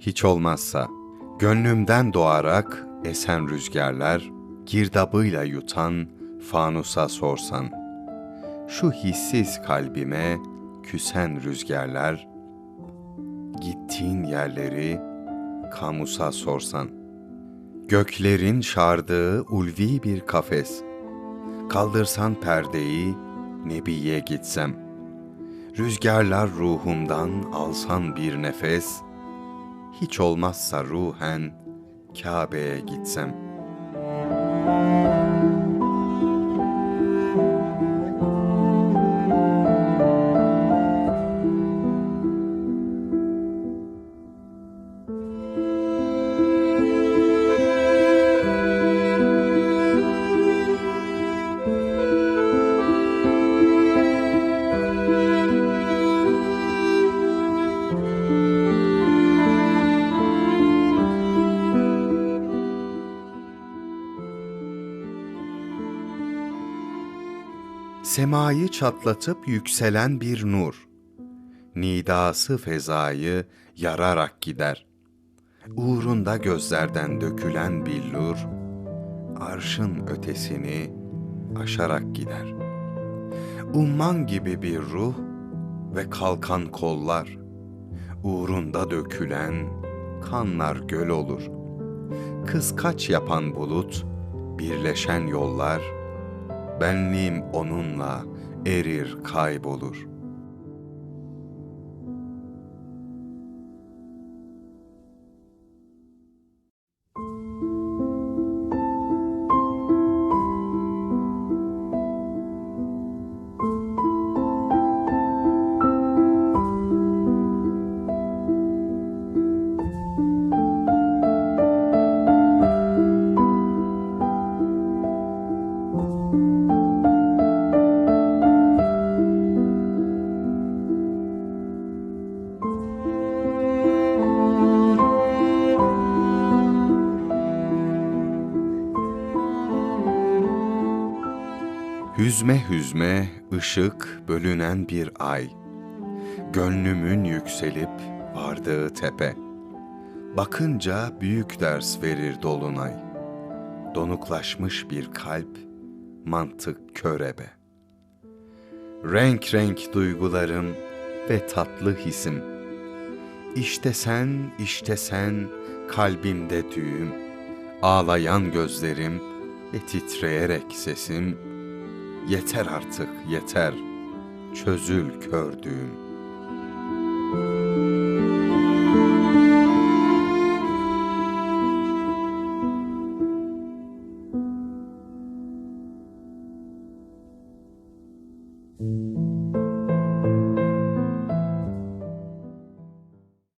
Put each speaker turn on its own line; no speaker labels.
Hiç olmazsa gönlümden doğarak esen rüzgarlar, girdabıyla yutan fanusa sorsan. Şu hissiz kalbime küsen rüzgarlar, gittiğin yerleri kamusa sorsan. Göklerin şardığı ulvi bir kafes, kaldırsan perdeyi Nebiye gitsem. Rüzgarlar ruhumdan alsan bir nefes, hiç olmazsa ruhen Kabe'ye gitsem. Semayı çatlatıp yükselen bir nur, nidası fezayı yararak gider. Uğrunda gözlerden dökülen billur, arşın ötesini aşarak gider. Umman gibi bir ruh ve kalkan kollar, uğrunda dökülen kanlar göl olur. Kıskaç yapan bulut, birleşen yollar, benliğim onunla erir kaybolur. Hüzme hüzme ışık bölünen bir ay. Gönlümün yükselip vardığı tepe. Bakınca büyük ders verir dolunay. Donuklaşmış bir kalp, mantık körebe. Renk renk duygularım ve tatlı hisim. İşte sen, işte sen, kalbimde düğüm. Ağlayan gözlerim ve titreyerek sesim, Yeter artık yeter, çözül kördüğüm.
Müzik